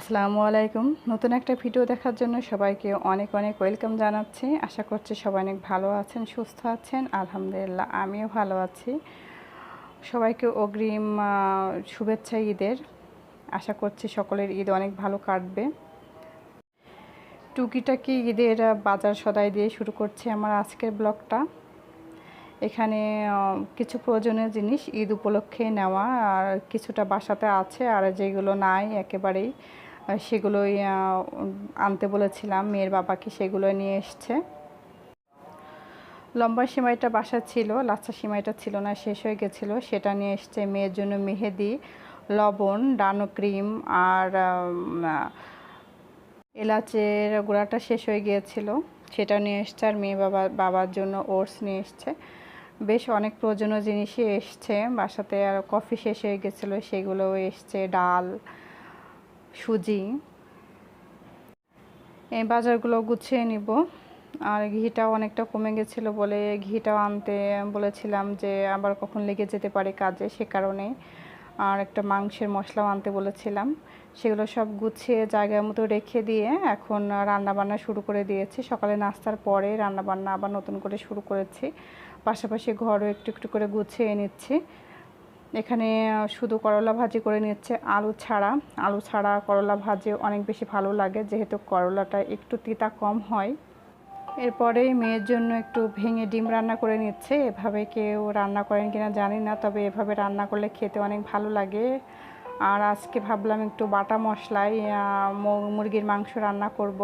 আসসালামু আলাইকুম। নতুন একটা ভিডিও দেখার জন্য সবাইকে অনেক অনেক ওয়েলকাম জানাচ্ছি। আশা করছি সবাই অনেক ভালো আছেন, সুস্থ আছেন। আলহামদুলিল্লাহ, আমিও ভালো আছি। সবাইকে অগ্রিম শুভেচ্ছা ঈদের। আশা করছি সকলের ঈদ অনেক ভালো কাটবে। টুকিটাকি ঈদের বাজার সদাই দিয়ে শুরু করছি আমার আজকের ব্লগটা। এখানে কিছু প্রয়োজনীয় জিনিস ঈদ উপলক্ষে নেওয়া, আর কিছুটা বাসাতে আছে, আর যেগুলো নাই একেবারেই। সেগুলোই আনতে বলেছিলাম। মেয়ের বাবাকে সেগুলো নিয়ে এসছে। লম্বা সিমাইটা বাসা ছিল, লাচ্ছা সিমাইটা ছিল না, শেষ হয়ে গেছিল। সেটা নিয়ে এসছে মেয়ের জন্য মেহেদি, লবণ, ডানো ক্রিম আর এলাচের গুঁড়াটা শেষ হয়ে গিয়েছিল। সেটা নিয়ে এসছে আর মেয়ে বাবা, বাবার জন্য ওটস নিয়ে এসছে। বেশ অনেক প্রয়োজনীয় জিনিসই এসছে। বাসাতে আর কফি শেষ হয়ে গেছিল, সেগুলোও এসছে, ডাল সুজি। এই বাজারগুলো গুছিয়ে নিব। আর ঘিটাও অনেকটা কমে গেছিল বলে ঘিটাও আনতে বলেছিলাম যে আবার কখন লেগে যেতে পারে কাজে সে কারণে। আর একটা মাংসের মশলাও আনতে বলেছিলাম। সেগুলো সব গুছিয়ে জায়গার মতো রেখে দিয়ে এখন রান্না বান্না শুরু করে দিয়েছি। সকালে নাস্তার পরে রান্না বান্না আবার নতুন করে শুরু করেছি। পাশাপাশি ঘরও একটু একটু করে গুছিয়ে নিচ্ছি। এখানে শুধু করলা ভাজি করে নিচ্ছে আলু ছাড়া। আলু ছাড়া করলা ভাজি অনেক বেশি ভালো লাগে, যেহেতু করলাটা একটু তিতা কম হয়। এরপরে মেয়ের জন্য একটু ভেঙে ডিম রান্না করে নিচ্ছে। এভাবে কেউ রান্না করেন কিনা জানি না, তবে এভাবে রান্না করলে খেতে অনেক ভালো লাগে। আর আজকে ভাবলাম একটু বাটা মশলায় মুরগির মাংস রান্না করব।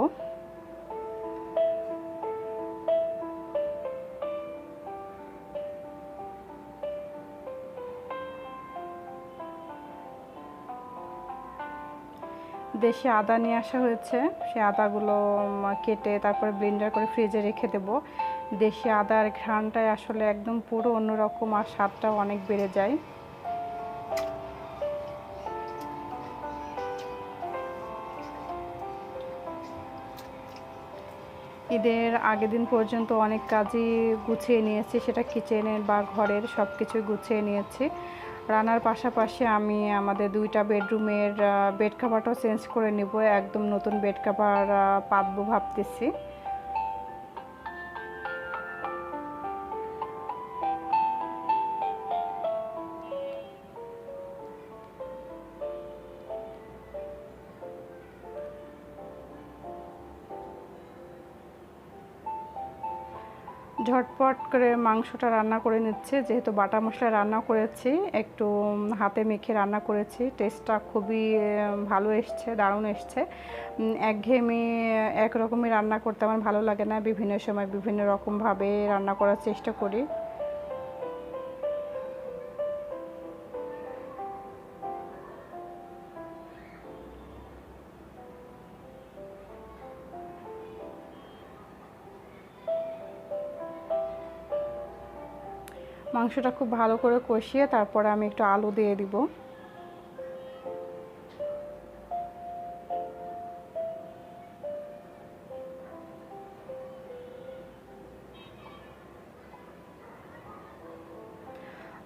দেশি আদা নিয়ে আসা হয়েছে। সেই আদাগুলো কেটে তারপরে ব্লেন্ডার করে ফ্রিজে রেখে দেব। দেশি আদার ঘ্রাণটাই আসলে একদম পুরো অন্যরকম আর স্বাদটাও অনেক বেড়ে যায়। ঈদের আগের দিন পর্যন্ত অনেক কাজই গুছিয়ে নিয়েছি। সেটা কিচেনের বা ঘরের সব কিছুই গুছিয়ে নিয়েছি। রান্নার পাশাপাশি আমি আমাদের দুইটা বেডরুমের বেড কাভারটাও চেঞ্জ করে নেব। একদম নতুন বেড কাভার পাতবো ভাবতেছি। ঝটপট করে মাংসটা রান্না করে নিচ্ছে। যেহেতু বাটা মশলা রান্না করেছি, একটু হাতে মেখে রান্না করেছি। টেস্টটা খুবই ভালো এসছে, দারুণ এসছে। একঘেয়েমি, একরকমই রান্না করতে আমার ভালো লাগে না। বিভিন্ন সময় বিভিন্ন রকমভাবে রান্না করার চেষ্টা করি। মাংসটা খুব ভালো করে কষিয়ে তারপরে আমি একটু আলু দিয়ে দিব।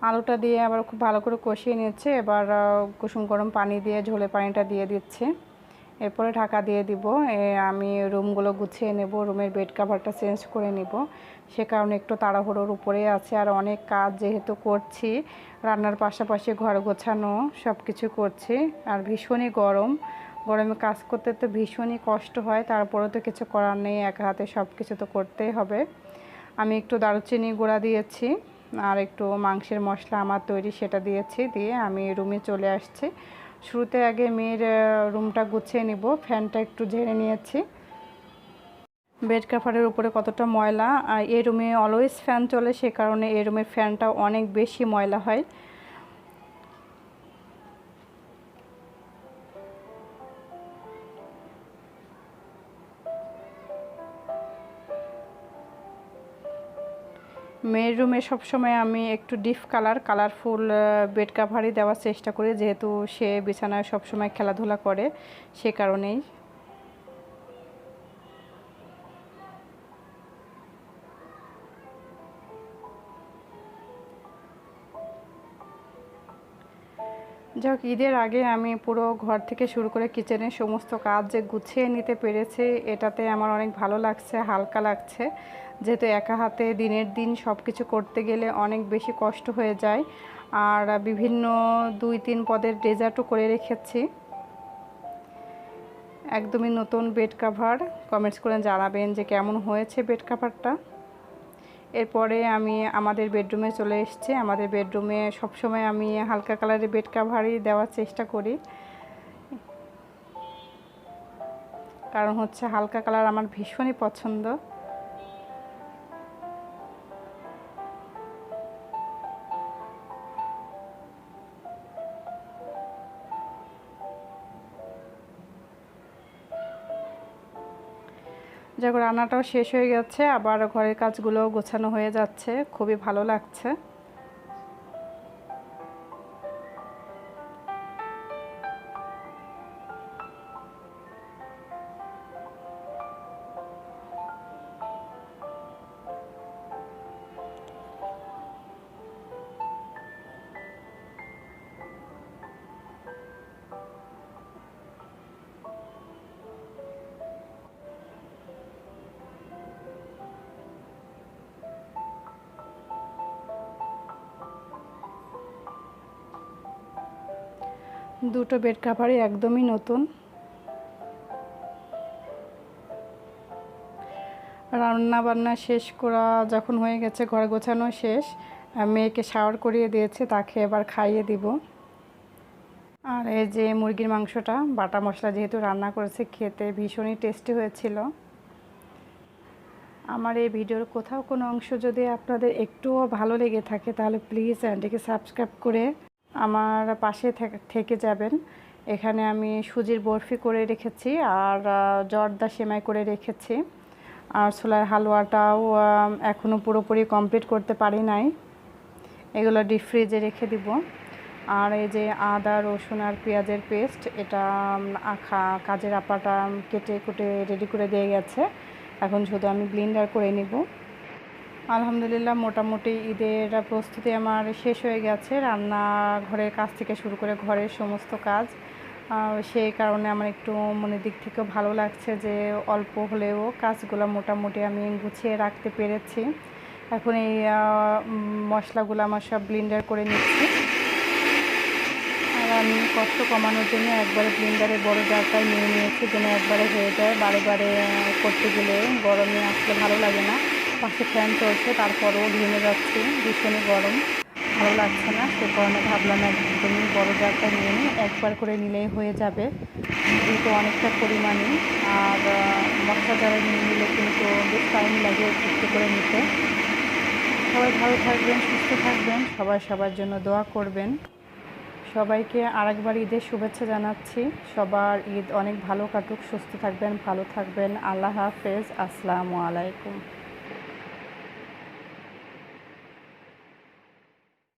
আলুটা দিয়ে আবার খুব ভালো করে কষিয়ে নিচ্ছে এবার কুসুম গরম পানি দিয়ে ঝোলে পানিটা দিয়ে দিচ্ছে। এরপরে ঢাকা দিয়ে দিব। আমি রুমগুলো গুছিয়ে নেব, রুমের বেড কাভারটা চেঞ্জ করে নিব। সে কারণে একটু তাড়াহুড়োর উপরে আছে। আর অনেক কাজ যেহেতু করছি, রান্নার পাশাপাশি ঘর গোছানো সব কিছু করছি। আর ভীষণই গরম। গরমে কাজ করতে তো ভীষণই কষ্ট হয়, তারপরেও তো কিছু করার নেই, এক হাতে সব কিছু তো করতেই হবে। আমি একটু দারুচিনি গুঁড়া দিয়েছি, আর একটু মাংসের মশলা আমার তৈরি সেটা দিয়েছি, দিয়ে আমি রুমে চলে আসছি। শুরুতে আগে মেয়ের রুমটা গুছিয়ে নিব। ফ্যানটা একটু ঝেড়ে নিয়েছি। বেড কাভারের উপরে কতটা ময়লা, আর এই রুমে অলওয়েজ ফ্যান চলে, সে কারণে এই রুমের ফ্যানটা অনেক বেশি ময়লা হয়। মেয়ের রুমে সবসময় আমি একটু ডিফ কালার কালারফুল বেড কাভারই দেওয়ার চেষ্টা করি। যেহেতু সে বিছানায় সবসময় খেলাধুলা করে, সে কারণেই। যাক, ঈদের আগে আমি পুরো ঘর থেকে শুরু করে কিচেনের সমস্ত কাজ যে গুছিয়ে নিতে পেরেছি, এটাতে আমার অনেক ভালো লাগছে, হালকা লাগছে। যেহেতু একা হাতে দিনের দিন সব কিছু করতে গেলে অনেক বেশি কষ্ট হয়ে যায়। আর বিভিন্ন দুই তিন পদের ডেজার্টও করে রেখেছি। একদমই নতুন বেড কাভার কমেন্টস করে জানাবেন যে কেমন হয়েছে বেড কাভারটা এরপরে আমি আমাদের বেডরুমে চলে এসেছি। আমাদের বেডরুমে সবসময় আমি হালকা কালারের বেড কাভারই দেওয়ার চেষ্টা করি। কারণ হচ্ছে হালকা কালার আমার ভীষণই পছন্দ। যাক রান্নাটাও শেষ হয়ে গেছে আবার ঘরের কাজগুলোও গোছানো হয়ে যাচ্ছে খুবই ভালো লাগছে। দুটো বেড কাভারই একদমই নতুন। রান্না বান্না শেষ করা যখন হয়ে গেছে, ঘর গোছানো শেষ মেয়েকে শাওয়ার করিয়ে দিয়েছে, তাকে এবার খাইয়ে দিব। আর এই যে মুরগির মাংসটা, বাটা মশলা যেহেতু রান্না করেছে খেতে, ভীষণই টেস্টি হয়েছিল। আমার এই ভিডিওর কোথাও কোনো অংশ যদি আপনাদের একটুও ভালো লেগে থাকে, তাহলে প্লিজ চ্যানেলটিকে সাবস্ক্রাইব করে আমার পাশে থেকে যাবেন। এখানে আমি সুজির বরফি করে রেখেছি আর জর্দা সেমাই করে রেখেছি। আর ছোলার হালুয়াটাও এখনও পুরোপুরি কমপ্লিট করতে পারি নাই। এগুলো ডিপ ফ্রিজে রেখে দিব। আর এই যে আদা, রসুন আর পেঁয়াজের পেস্ট এটা আখা, কাজের আপাটা কেটে কুটে রেডি করে দিয়ে গেছে। এখন শুধু আমি ব্লিন্ডার করে নিব। আলহামদুলিল্লাহ, মোটামুটি ঈদের প্রস্তুতি আমার শেষ হয়ে গেছে। রান্না ঘরের কাজ থেকে শুরু করে ঘরের সমস্ত কাজ। সেই কারণে আমার একটু মনের দিক থেকেও ভালো লাগছে যে, অল্প হলেও কাজগুলো মোটামুটি আমি গুছিয়ে রাখতে পেরেছি। এখন এই মশলাগুলো আমার সব ব্লিন্ডার করে নিচ্ছি। আর আমি কষ্ট কমানোর জন্য একবারে ব্লিন্ডারে বড় জারটাই নিয়ে নিয়েছি, যেন একবারে হয়ে যায়। বারে বারে করতে গেলে গরমে আসলে ভালো লাগে না। পাশে ফ্যান চলছে, তারপরেও ঘেমে যাচ্ছে, ভীষণই গরম। ভালো লাগছে না, সে কারণে ভাবলাম একদমই বড় জারটা নিয়ে নিই, একবার করে নিলেই হয়ে যাবে। যেহেতু অনেকটা পরিমাণে, আর মশলা জারে নিয়ে নিলে কিন্তু বেশ টাইম লাগে একটু করে নিতে। সবাই ভালো থাকবেন, সুস্থ থাকবেন, সবাই সবার জন্য দোয়া করবেন। সবাইকে আরেকবার ঈদের শুভেচ্ছা জানাচ্ছি। সবার ঈদ অনেক ভালো কাটুক, সুস্থ থাকবেন, ভালো থাকবেন। আল্লাহ হাফেজ, আসসালামু আলাইকুম।